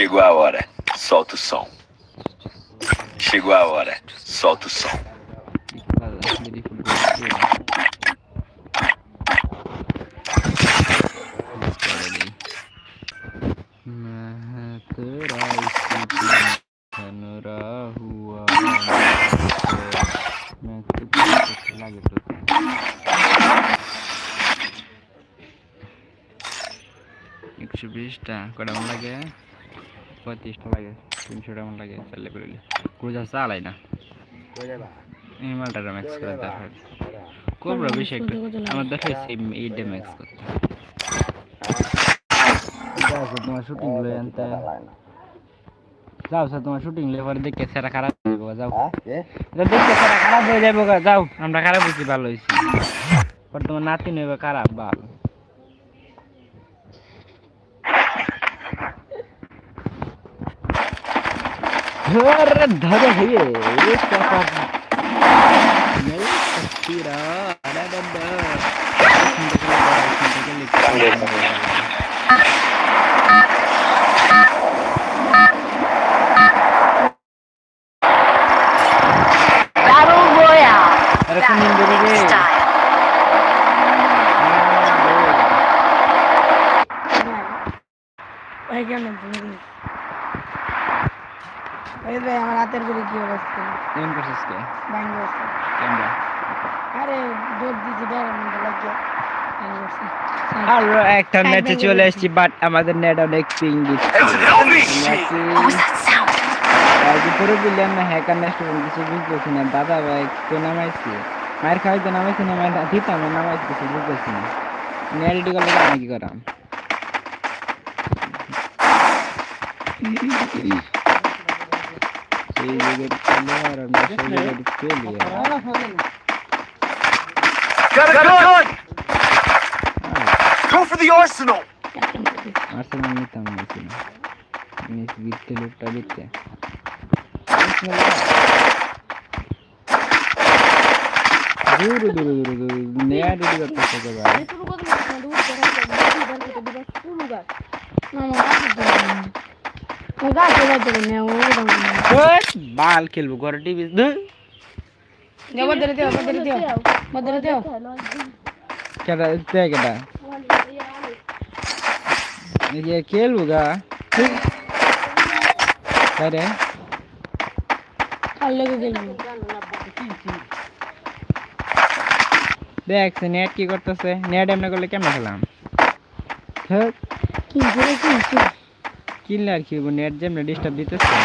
Chegou a hora. Solta o som. Chegou a hora. Solta o som. একশো বিশটা কটা মন লাগে পঁয়ত্রিশটা লাগে তিনশো টাকা লাগে ক্রুজার চালাই না। মালটা ম্যাক্স করে দেখা করব বেশি একটু। আমার দেখা এইটা ম্যাক্স করতে তোমার শুটিং লই আনতে। যাও স্যার তোমার শুটিং লই পরে দেখে সেরা খারাপ হয়ে যাব যাও। এটা দেখতে সেরা খারাপ হয়ে যাব যাও আমরা খারাপ হয়েছি ভালো হয়েছি। তোমার নাতি নেবে খারাপ ভালো। ধরে ধরে হয়ে এই টাকা মেরে তসবিরা আরে দাদা Battle Royale. আরে কোন দিন দেবে রে Style. ভাই কেন তুমি এই ভাই আমার হাতের করে কি কোন করছিস কে গেছে ক্যামেরা আরে দৌড় দিছি লাগিয়ে ভাঙ্গি গেছে আরও একটা ম্যাচে চলে এসেছি বাট আমাদের নেট অনেক পিং দিচ্ছে What was that sound? পুরো বিলিয়ন না হ্যাকার না স্টুডেন্ট কিছু বুঝতেছি না দাদা ভাই তো নামাইছি মায়ের খাওয়াইতে নামাইছি না মায়ের দিতাম নামাইছি কিছু বুঝতেছি না নেট রেডি করলে আমি কি করাম সেই জায়গায় চলে আর আমরা সেই জায়গায় চলি আর Got a gun! Go for the arsenal! Arsenal নিতাম নিয়েছি না নিয়েছি দিতে লোকটা দিতে দূর দূর দূর দূর নেয়া রেডি করতেছে তো ভাই গাছ যাইতে না ওটা ওই, বাল খেলব ঘরে টিভি দেও বদলে দেও বদলে দেও বদলে দেও কেটা তে কেটা এই যে খেলব গা তাই রে কাল লেগে গেল দেখ নেট কি করতেছে নেট এমনি করলে কেমন খেলাম থাক কি করে কি কি কিনলে আর খেলব নেট যেমনি ডিস্টার্ব দিতেছে।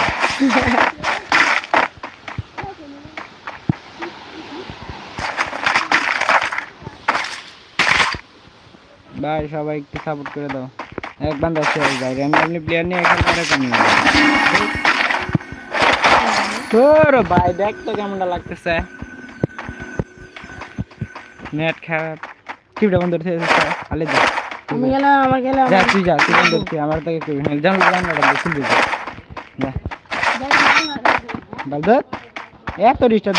ভাই, সবাই একটু সাপোর্ট করে দাও। এক বান্ধব শেষ ভাই র্যান্ডমলি প্লেয়ার নিয়ে এখন করে কমি তোর ভাই, দেখ তো কেমনটা লাগতেছে। নেট খারাপ টিপটা বন্ধ করতে আলে যা। আমি গেলাম আমার গেলাম। যা তুই যা তুই আমার থেকে কেউ হ্যাঁ জান যা। এত ডিস্টার্ব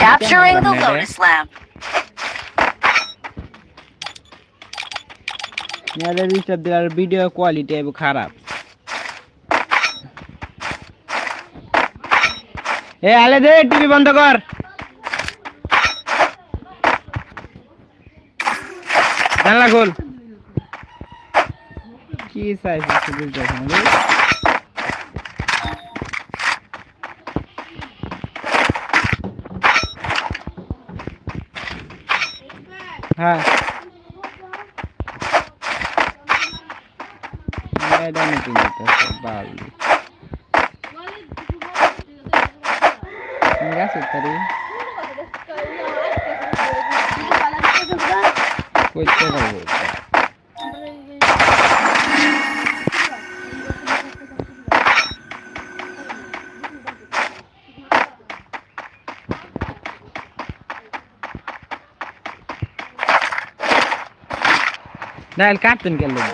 ডিস্টার্ব দিলে আর ভিডিও কোয়ালিটি আইব খারাপ। এ আলে দে টিভি বন্ধ কর। জানলা খোল। কি চাইছিস তুই বুঝতেছ না রে? হ্যাঁ এটা নতুন দিতেছে বাল গেছে তারি কইতে পারব Dahil captain ka lang.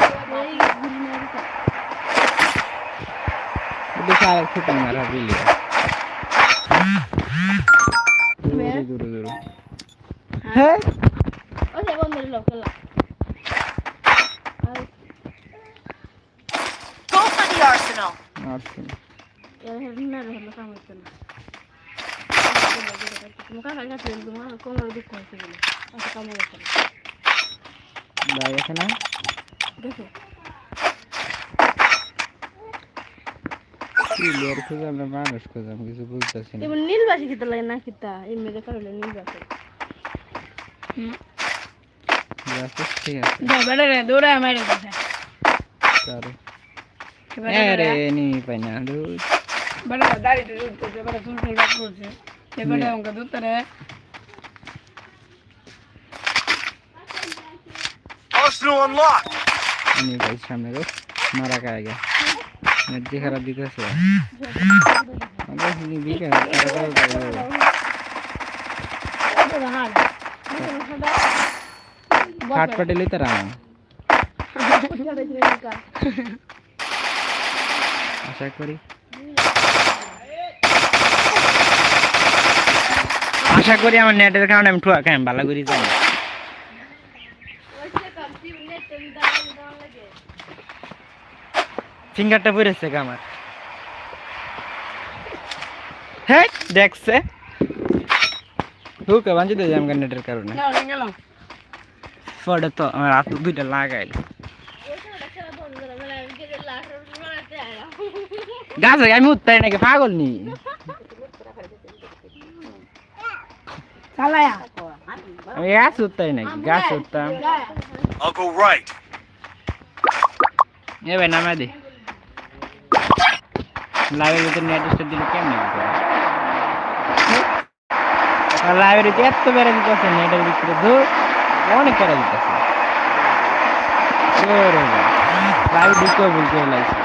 Hindi sa alam kita nga rabili. Duro, duro, duro. Hey! Go for the arsenal. মারছি এর হেডনা হলো কাম হচ্ছে না তোমার তোমার কোমর দুঃখ হচ্ছে গেলে আচ্ছা কাম না ভাই আছে না? দেখো। প্লেয়ার খুঁজাম না মানুষ খুঁজাম কিছু বুঝতেছি না। এবার নীলবাসী খেতে লাগে না খেতা এই মেয়েদের কারণে নীলবাসী। যাচ্ছে ঠিক আছে। রে দৌড়ে মারে দিছে তারে। আরে নি পাই দুধ বেড়ে দাঁড়িয়ে বেড়ে এবারে নি ভাই সামনে রো মারা খায় গে দিয়ে খারাপ দিতেছে। আমরা শুনি বিকে ফাট ফাটে লইতে রাম। আশা করি। আশা করি আমার নেটের কারণে আমি ঠুয়া খাই ভালো করি জানি ফিঙ্গারটা পড়েছে আমার। হ্যাঁ দেখছে। হুকে বাঞ্চিত যাই নেটের কারণে। ফটো তো আমার হাত দুইটা লাগাইল। গাছে আমি উত্তাই নাকি পাগল নি? আমি গাছ উত্তাই নাকি গাছ উঠতাম. এ ভাই নামা দে। লাইভের ভিতরে নেট স্টার দিলে কেমনে লাইভের ভিতরে এত বেড়ে দিতেছে নেটের ভিতরে ধর, অনেক বেড়ে দিতেছে লাইভ লাগছে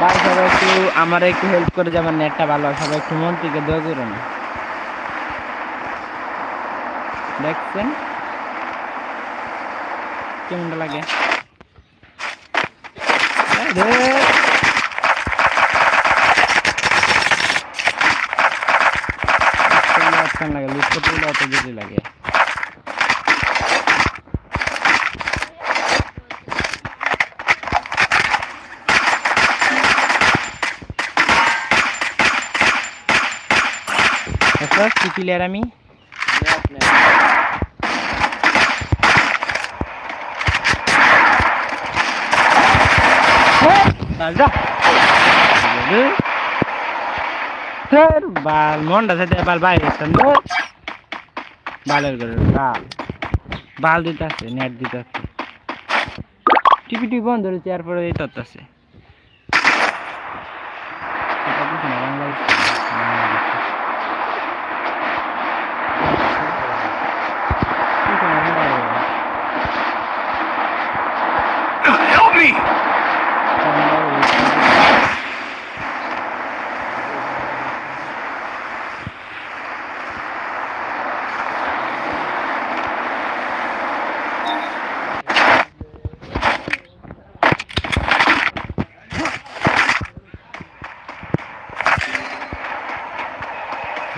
ভাই সবাই একটু আমার একটু হেল্প করে যে আমার নেটটা ভালো হয়, সবাই একটু মন থেকে দোয়া করুন দেখছেন? কেমনটা লাগে এই রে। আটকান লাগে লুট করতে গেলে অত দেরি লাগে কি প্লেয়ার আমি? বালটা ধর বাল, মনটা সাথে বাল বাই ধর বালের ঘরের বাল। বাল দিতে আছে নেট দিতে আছে টিপি টিপি বন্ধ রয়েছে, এরপরে এই তত্ত্ব আছে।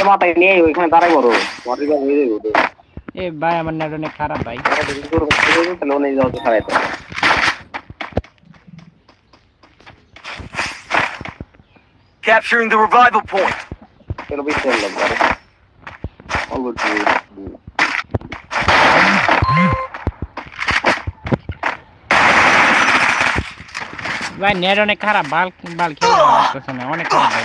এটা মাথায় নিয়ে ওইখানে দাঁড়াই করো কাছে হয়ে যাবে। এ ভাই আমার নেট অনেক খারাপ ভাই। তাহলে অনেক যাওয়া তো খারাপ। Capturing the revival point. ভাই নেট অনেক খারাপ বাল বাল না অনেক খারাপ ভাই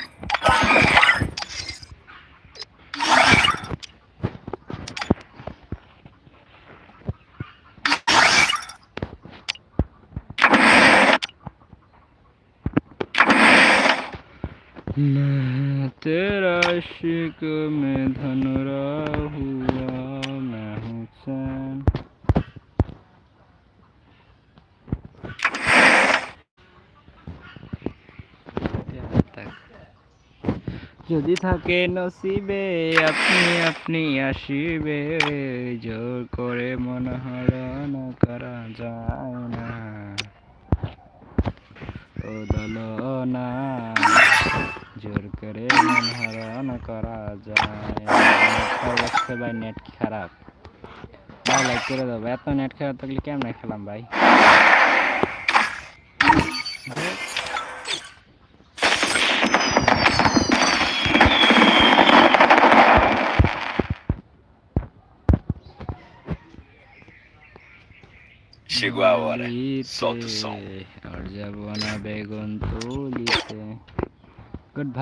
मैं तेरा इश्क में धनुरा हुआ मैं हुसैन যদি থাকে নসিবে আপনি আপনি আসিবে জোর করে মন হরণ করা যায় না ও দলনা জোর করে মন হরণ করা যায় ভাই নেট খারাপ ভাই লাইক করে ভাই। এত নেট খারাপ থাকলে কেমন খেলাম ভাই Chegou a hora. Solta o som. আর যাব না বেগুন তুলিতে Goodbye.